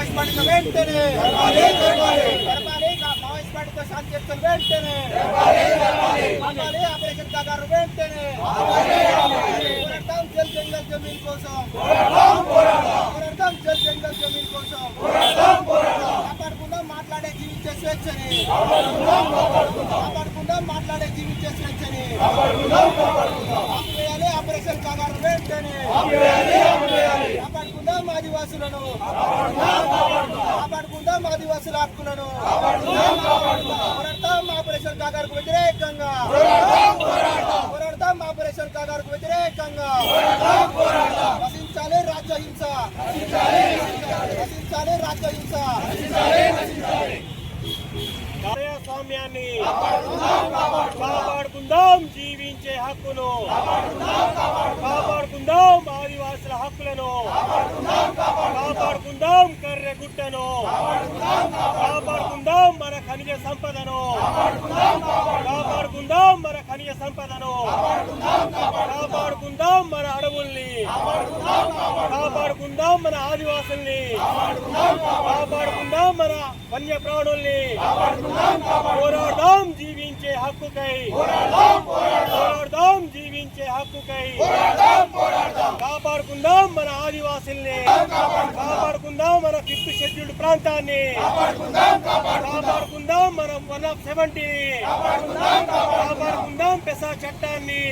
Maoist పార్టీతో వెంటనే Maoist పార్టీతో శాంతి చర్చలు వెంటనే. ఆపరేషన్ కాగారు వెంటనే. జల్ జంగల్ జమీన్ కోసం. పోరాడతాం జల్ జంగల్ జమీన్ కోసం. కాపాడుకుందాం మాట్లాడే జీవించే స్వేచ్ఛని. కాపాడుకుందాం మాట్లాడే జీవించే స్వేచ్ఛని. ఆపివేయాలి ఆపరేషన్ కాగారు వెంటనే. ఆదివాసులను కాపాడుకుందాం ఆదివాసుల హక్కులను పోరాడతాం ఆపరేషన్ కాగారుకు వ్యతిరేకంగా పోరాడతాం ఆపరేషన్ కాగారుకు వ్యతిరేకంగా నశించాలి రాజ్యహింస నశించాలి రాజ్యహింస ప్రజాస్వామ్యాన్ని కాపాడుకుందాం జీవించే హక్కును కాపాడుకుందాం ఆదివాసుల హక్కులను కాపాడుకుందాం కర్రెగుట్టను కాపాడుకుందాం మన ఖనిజ సంపదను. కాపాడుకుందాం మన ఖనిజ సంపదను. కాపాడుకుందాం మన అడవుల్ని. కాపాడుకుందాం మన ఆదివాసుల్ని. కాపాడుకుందాం మన వన్య ప్రాణుల్ని పోరాడదాం జీవించే హక్కుకై. పోరాడదాం జీవించే హక్కుకై. కాపాడుకుందాం మన ఆదివాసుల్ని. కాపాడుకుందాం మన ఫిఫ్త్ షెడ్యూల్డ్ ప్రాంతాన్ని. కాపాడుకుందాం మన వన్ ఆఫ్ సెవెంటీ. కాపాడుకుందాం పెసా చట్టాన్ని.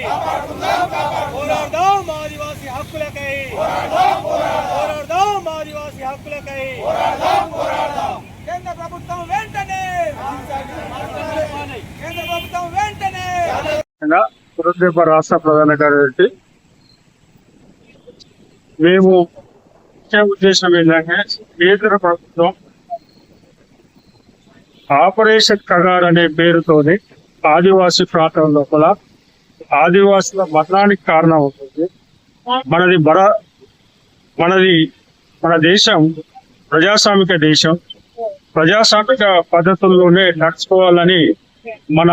పోరాడదాం ఆదివాసీ హక్కులకై. పోరాడదాం ఆదివాసీ హక్కులకై. కేంద్ర ప్రభుత్వం వెంటనే. కేంద్ర ప్రభుత్వం వెంటనే. దురదృష్ట రాష్ట్ర ప్రధాన కార్యదర్శి మేము ముఖ్య ఉద్దేశం ఏంటంటే కేంద్ర ప్రభుత్వం ఆపరేషన్ కగార్ అనే పేరుతోని ఆదివాసీ ప్రాంతం లోపల ఆదివాసుల మరణానికి కారణం అవుతుంది. మనది బర మనది మన దేశం ప్రజాస్వామిక దేశం. ప్రజాస్వామిక పద్ధతుల్లోనే నడుచుకోవాలని మన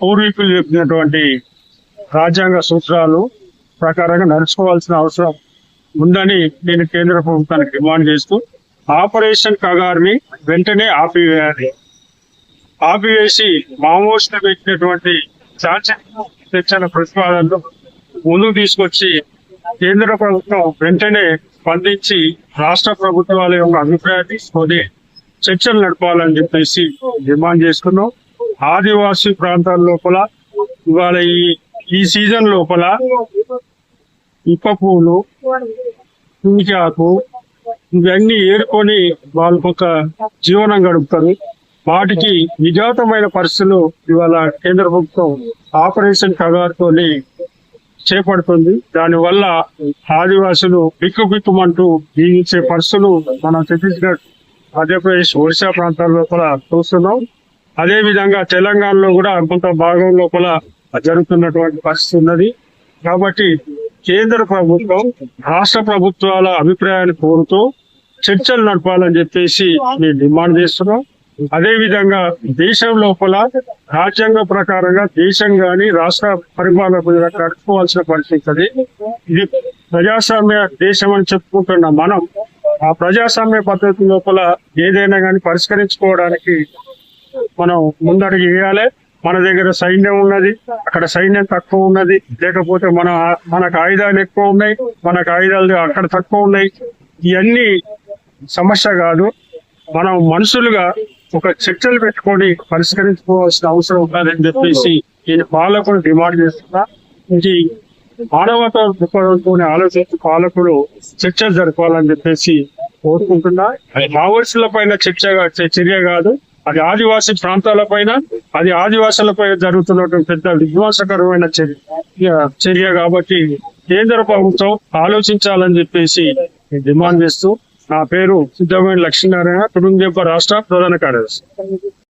పూర్వీకులు చెప్పినటువంటి రాజ్యాంగ సూత్రాలు ప్రకారంగా నడుచుకోవాల్సిన అవసరం ఉందని నేను కేంద్ర ప్రభుత్వానికి డిమాండ్ చేస్తూ ఆపరేషన్ కగార్ని వెంటనే ఆపివేయాలి. ఆపివేసి మావోయిస్టులు పెట్టినటువంటి తెచ్చిన ప్రతిపాదనలు ముందుకు తీసుకొచ్చి కేంద్ర ప్రభుత్వం వెంటనే స్పందించి రాష్ట్ర ప్రభుత్వాల యొక్క అభిప్రాయాన్ని తీసుకొని చర్చలు నడపాలని చెప్పేసి డిమాండ్ చేసుకున్నాం ఆదివాసీ ప్రాంతాల లోపల ఇవాళ ఈ ఈ సీజన్ లోపల ఇప్ప పూలు తుంచాకు ఇవన్నీ ఏరుకొని వాళ్ళకొక ఒక జీవనం గడుపుతారు. వాటికి విజాతమైన పరిస్థితులు ఇవాళ కేంద్ర ప్రభుత్వం ఆపరేషన్ కగారుతోని చేపడుతుంది. దానివల్ల ఆదివాసులు బిక్కుబిక్కుమంటూ జీవించే పరిస్థితులు మనం ఛత్తీస్గఢ్ మధ్యప్రదేశ్ ఒడిశా ప్రాంతాల లోపల చూస్తున్నాం. అదే విధంగా తెలంగాణలో కూడా కొంత భాగం లోపల జరుగుతున్నటువంటి పరిస్థితి ఉన్నది. కాబట్టి కేంద్ర ప్రభుత్వం రాష్ట్ర ప్రభుత్వాల అభిప్రాయాన్ని కోరుతూ చర్చలు నడపాలని చెప్పేసి మేము డిమాండ్ చేస్తున్నాం అదే విధంగా దేశం లోపల రాజ్యాంగ ప్రకారంగా దేశం గాని రాష్ట్ర పరిపాలన నడుపుకోవాల్సిన పరిస్థితి అది. ఇది ప్రజాస్వామ్య దేశం అని చెప్పుకుంటున్న మనం ఆ ప్రజాస్వామ్య పద్ధతి లోపల ఏదైనా కానీ పరిష్కరించుకోవడానికి మనం ముందడుగు వేయాలి మన దగ్గర సైన్యం ఉన్నది అక్కడ సైన్యం తక్కువ ఉన్నది. లేకపోతే మన మనకు ఆయుధాలు ఎక్కువ ఉన్నాయి మనకు ఆయుధాలు అక్కడ తక్కువ ఉన్నాయి. ఇవన్నీ సమస్య కాదు. మనం మనుషులుగా ఒక చర్చలు పెట్టుకొని పరిష్కరించుకోవాల్సిన అవసరం ఉందని చెప్పేసి నేను పాలకులు డిమాండ్ చేస్తున్నా. ఇది మానవత దృక్పథంతో ఆలోచించి పాలకులు చర్చలు జరపాలని చెప్పేసి కోరుకుంటున్నా. మావోయిస్టుల పైన చర్చ చర్య కాదు. అది ఆదివాసీ ప్రాంతాల పైన అది ఆదివాసులపై జరుగుతున్నటువంటి పెద్ద విధ్వంసకరమైన చర్య చర్య కాబట్టి కేంద్ర ప్రభుత్వం ఆలోచించాలని చెప్పేసి డిమాండ్ చేస్తూ నా పేరు సిద్ధమైన లక్ష్మీనారాయణ తుడుంగెంప రాష్ట్ర ప్రధాన కార్యదర్శి.